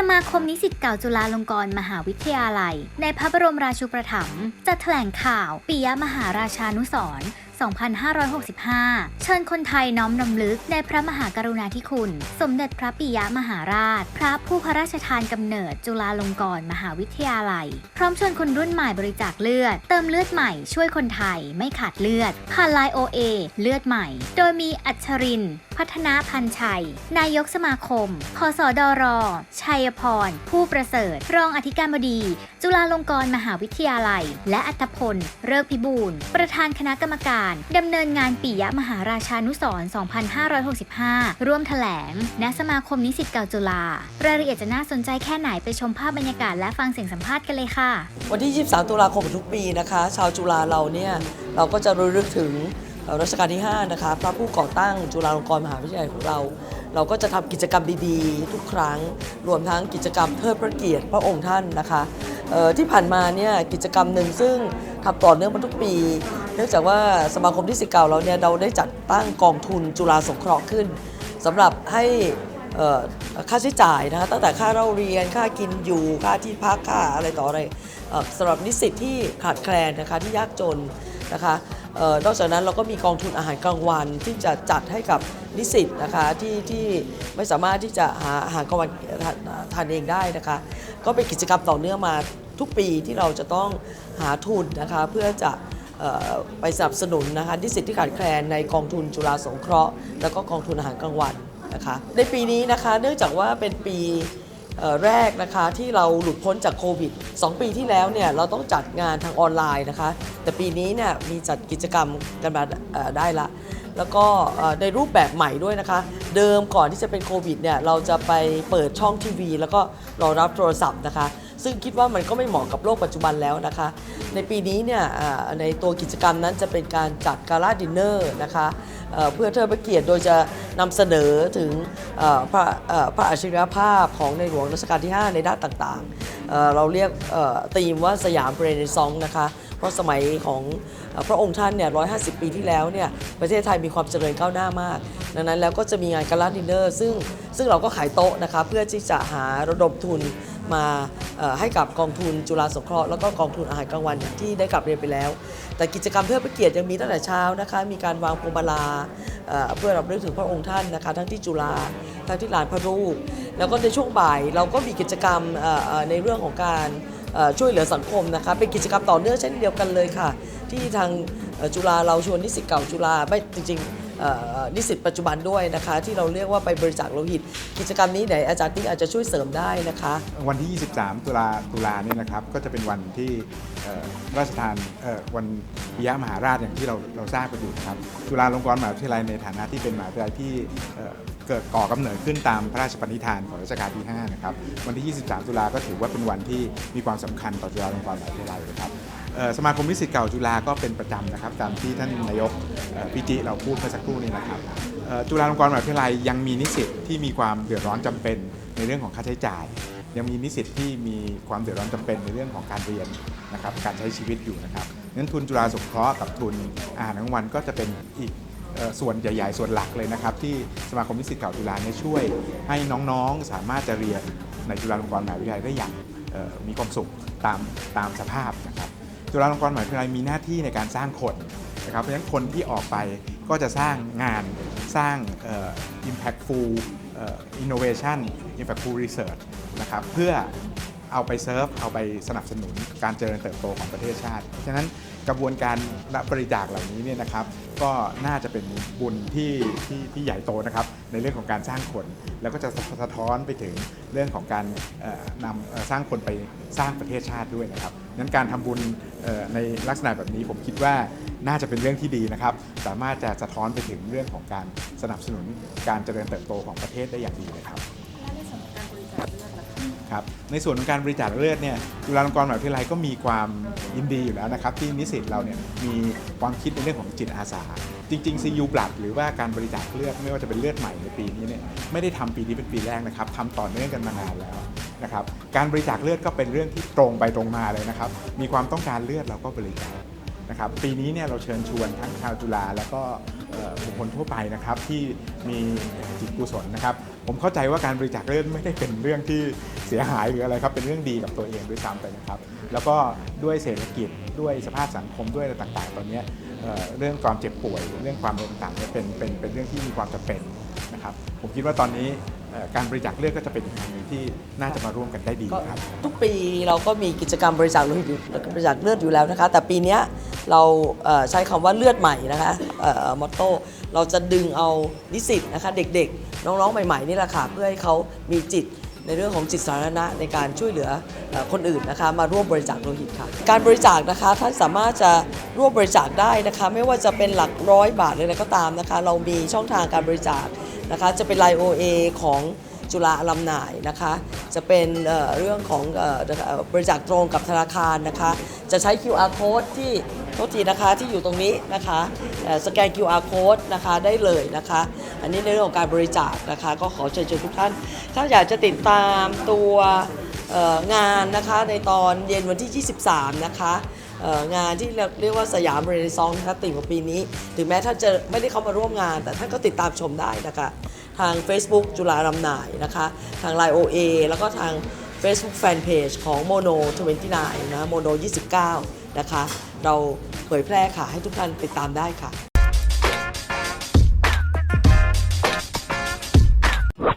สมาคมนิสิตเก่าจุฬาลงกรณ์มหาวิทยาลัย ในพระบรมราชูปถัมภ์จัดแถลงข่าวปิยมหาราชานุสรณ2565 เชิญคนไทยน้อมรำลึกในพระมหากรุณาธิคุณ สมเด็จพระปิยมหาราช พระผู้พระราชทานกำเนิดจุฬาลงกรณ์มหาวิทยาลัย พร้อมชวนคนรุ่นใหม่บริจาคเลือด เติมเลือดใหม่ช่วยคนไทยไม่ขาดเลือดผ่านไลน์ OA เลือดใหม่ โดยมีอัชริน พัฒนาพันชัย นายกสมาคม พสดร ชัยพร ผู้ประเสริฐ รองอธิการบดี จุฬาลงกรณ์มหาวิทยาลัย และอัตพลเริกพิบูล ประธานคณะกรรมการ ดำเนินงานปิยมหาราชานุสร2565 ร่วมแถลง ณ สมาคมนิสิตเก่าจุฬา รายละเอียดจะน่าสนใจแค่ไหนไปชมภาพบรรยากาศและฟังเสียงสัมภาษณ์กันเลยค่ะ วันที่ 23 ตุลาคมทุกปีนะคะ ชาวจุฬาเราเนี่ย เราก็จะระลึกถึง รัชกาลที่ 5 นะคะพระผู้ก่อตั้งจุฬาลงกรณ์มหาวิทยาลัยของเรา เราก็จะทำกิจกรรมดีๆ ทุกครั้ง รวมทั้งกิจกรรมเทิดพระเกียรติพระองค์ท่านนะคะที่ผ่านมาเนี่ยกิจกรรมหนึ่งซึ่งทำต่อเนื่องมาทุกปี เนื่องจากว่าสมาคมที่สิเก่าเราเนี่ยเราได้จัดตั้งกองทุนจุฬาสงเคราะห์ขึ้นสำหรับให้ค่าใช้จ่ายนะคะตั้งแต่ค่าเล่าเรียนค่ากินอยู่ค่าที่พักค่าอะไรต่ออะไรสำหรับนิสิตที่ขาดแคลนนะคะที่ยากจนนะคะ นอกจากนั้นเราก็มีกองทุนอาหารกลางวันที่จะจัดให้กับนิสิตนะคะที่ที่ไม่สามารถที่จะหาอาหารกลางวันทานเองได้นะคะ ก็เป็นกิจกรรมต่อเนื่องมาทุกปีที่เราจะต้องหาทุนนะคะเพื่อจะออไปสนับสนุนนะคะนิสิตที่ขาดแคลนในกองทุนจุฬาสงเคราะห์ แล้วก็กองทุนอาหารกลางวันนะคะในปีนี้นะคะเนื่องจากว่าเป็นปี แรกนะคะที่เราหลุดพ้นจากโควิด 2 ปีที่แล้วเนี่ยเราต้องจัดงานทางออนไลน์นะคะ แต่ปีนี้เนี่ยมีจัดกิจกรรมกันมาได้ละ แล้วก็ในรูปแบบใหม่ด้วยนะคะ เดิมก่อนที่จะเป็นโควิดเนี่ยเราจะไปเปิดช่องทีวี แล้วก็รอรับโทรศัพท์นะคะ ซึ่งคิดว่ามันก็ไม่เหมาะกับโลกปัจจุบันแล้วนะคะ ในปีนี้เนี่ยในตัวกิจกรรมนั้นจะเป็นการจัดกาลาดินเนอร์นะคะเพื่อเทิดพระเกียรติโดยจะนำเสนอถึงพระอ่อพระอัจฉริยภาพของในหลวงรัชกาลที่ 5 ในด้านต่างๆ เราเรียกเอ่อธีมว่าสยามเรเนซองนะคะเพราะสมัยของพระองค์ท่านเนี่ย 150 ปีที่แล้วเนี่ย ประเทศไทยมีความเจริญก้าวหน้ามาก ดังนั้นแล้วก็จะมีงานกาลาดินเนอร์ ซึ่งซึ่งเราก็ขายโต๊ะนะคะ เพื่อที่จะหาระดมทุน มาให้กับกองทุนจุฬาสงเคราะห์แล้วก็กองทุนอาหารกลางวันที่ได้กลับเรียนไปแล้ว แต่กิจกรรมเพื่อพระเกียรติยังมีตั้งแต่เช้านะคะ มีการวางพวงมาลาเอ่อเพื่อรำลึกถึงพระองค์ท่านนะคะ ทั้งที่จุฬาทั้งที่ลานพระรูป แล้วก็ในช่วงบ่ายเราก็มีกิจกรรมในเรื่องของการช่วยเหลือสังคมนะคะเป็นกิจกรรมต่อเนื่องเช่นเดียวกันเลยค่ะ ที่ทาง จุฬาเราชวนนิสิตเก่าจุฬาไม่จริงๆนิสิตปัจจุบันด้วยนะคะ ที่เราเรียกว่าไปบริจาคโลหิต กิจกรรมนี้ไหนอาจารย์ติ๊กอาจจะช่วยเสริมได้นะคะ วันที่ 23 ตุลาตุลาเนี่ยนะครับก็จะเป็นวันที่ราชทานวันปิยมหาราชอย่างที่เราเราทราบกันอยู่นะครับจุฬาลงกรณ์มหาวิทยาลัยในฐานะที่เป็นมหาวิทยาลัยที่เกิดก่อกำเนิดขึ้นตามพระราชปณิธานของรัชกาลที่ 5 นะครับ วันที่ 23 ตุลาก็ถือว่าเป็นวันที่มีความสำคัญต่อจุฬาลงกรณ์มหาวิทยาลัยนะครับ สมาคมนิสิตเก่าจุฬาก็เป็นประจำนะครับ ตามที่ท่านนายกพิจิเราพูดเมื่อสักครู่นี้นะครับจุฬาลงกรณ์มหาวิทยาลัยยังมีนิสิตที่มีความเดือดร้อนจำเป็นในเรื่องของค่าใช้จ่าย ยังมีนิสิตที่มีความเดือดร้อนจำเป็นในเรื่องของการเรียนนะครับการใช้ชีวิตอยู่นะครับนั้นทุนจุฬาสงเคราะห์กับทุนอาหารกลางวันก็จะเป็นอีกส่วนใหญ่ๆ ส่วนหลักเลยนะครับ ที่สมาคมนิสิตเก่าจุฬาเนี่ยช่วยให้น้องๆสามารถจะเรียนในจุฬาลงกรณ์มหาวิทยาลัยได้อย่างมีความสุขตามตามสภาพนะครับ จุฬาลงกรณ์มหาวิทยาลัยมีหน้าที่ในการสร้างคนนะครับเพราะฉะนั้นคนที่ออกไปก็จะสร้างงานสร้าง impactful innovation impactful research นะครับเพื่อเอาไปเซิร์ฟเอาไปสนับสนุนการเจริญเติบโตของประเทศชาติ ฉะนั้นกระบวนการรับบริจาคเหล่านี้เนี่ยนะครับ ก็น่าจะเป็นบุญที่ที่ที่ใหญ่โตนะครับ ในเรื่องของการสร้างคน แล้วก็จะสะท้อนไปถึงเรื่องของการนำสร้างคนไปสร้างประเทศชาติด้วยนะครับงั้นการทำบุญ ในลักษณะแบบนี้ผมคิดว่าน่าจะเป็นเรื่องที่ดีนะครับ สามารถจะสะท้อนไปถึงเรื่องของการสนับสนุนการเจริญเติบโตของประเทศได้อย่างดีเลยครับครับในส่วนของการบริจาคเลือดเนี่ยจุฬาลงกรณ์มหาวิทยาลัยก็มีความยินดีอยู่แล้วนะครับ ที่นิสิตเราเนี่ยมีความคิดในเรื่องของจิตอาสา จริงๆ CU Blood หรือว่าการบริจาคเลือดไม่ว่าจะเป็นเลือดใหม่ในปีนี้เนี่ยไม่ได้ทำปีนี้เป็นปีแรกนะครับทำต่อเนื่องกันมานานแล้ว นะครับการบริจาคเลือดก็เป็นเรื่องที่ตรงไปตรงมาเลยนะครับ มีความต้องการเลือดเราก็บริจาคนะครับปีนี้เนี่ยเราเชิญชวนทั้งชาวจุฬาแล้วก็บุคคลทั่วไปนะครับที่มีจิตกุศลนะครับ ผมเข้าใจว่าการบริจาคเลือดไม่ได้เป็นเรื่องที่เสียหายหรืออะไรครับเป็นเรื่องดีกับตัวเองด้วยซ้ำไปนะครับ แล้วก็ด้วยเศรษฐกิจด้วยสภาพสังคมด้วยอะไรต่างๆ ตอนนี้เรื่องความเจ็บป่วย เรื่องความต่างๆเป็นเป็นเป็นเรื่องที่มีความจำเป็นนะครับ ผมคิดว่าตอนนี้ การบริจาคเลือดก็จะเป็นอีกางหนึ่งที่น่าจะมาร่วมกันได้ดีครับ ทุกปีเราก็มีกิจกรรมบริจาคโลหิตอยู่บริจาคเลือดอยู่แล้วนะคะ แต่ปีนี้เราใช้คำว่าเลือดใหม่นะคะมอตโต้เราจะดึงเอานิสิตนะคะเด็กๆ น้องๆใหม่ๆนี่แหละค่ะเพื่อให้เขามีจิตในเรื่องของจิตสาธารณะในการช่วยเหลือเอ่อคนอื่นนะคะมาร่วมบริจาคโลหิตค่ะ การบริจาคนะคะท่านสามารถจะร่วมบริจาคได้นะคะ ไม่ว่าจะเป็นหลักร้อยบาทหรืออะไรก็ตามนะคะ เรามีช่องทางการบริจาค นะคะจะเป็นไลโอเอของจุฬาอลัมนายนะคะจะเป็นเรื่องของบริจาคตรงกับธนาคารนะคะจะใช้ QR code ที่โทษทีนะคะที่อยู่ตรงนี้นะคะสแกน QR code นะคะได้เลยนะคะ อันนี้ในเรื่องของการบริจาคนะคะ ก็ขอเชิญชวนทุกท่าน ถ้าอยากจะติดตามตัว งานนะคะในตอนเย็นวันที่ 23 นะคะงานที่เรียกว่าสยามเรเนซองส์นะคะติ่งของปีนี้ ถึงแม้ท่านจะไม่ได้เข้ามาร่วมงาน แต่ท่านก็ติดตามชมได้นะคะ ทาง Facebook จุฬาลำนายนะคะ ทาง Line OA แล้วก็ทาง Facebook Fanpage ของ Mono 29นะ Mono 29 นะคะ เราเผยแพร่ค่ะ ให้ทุกท่านติดตามได้ค่ะ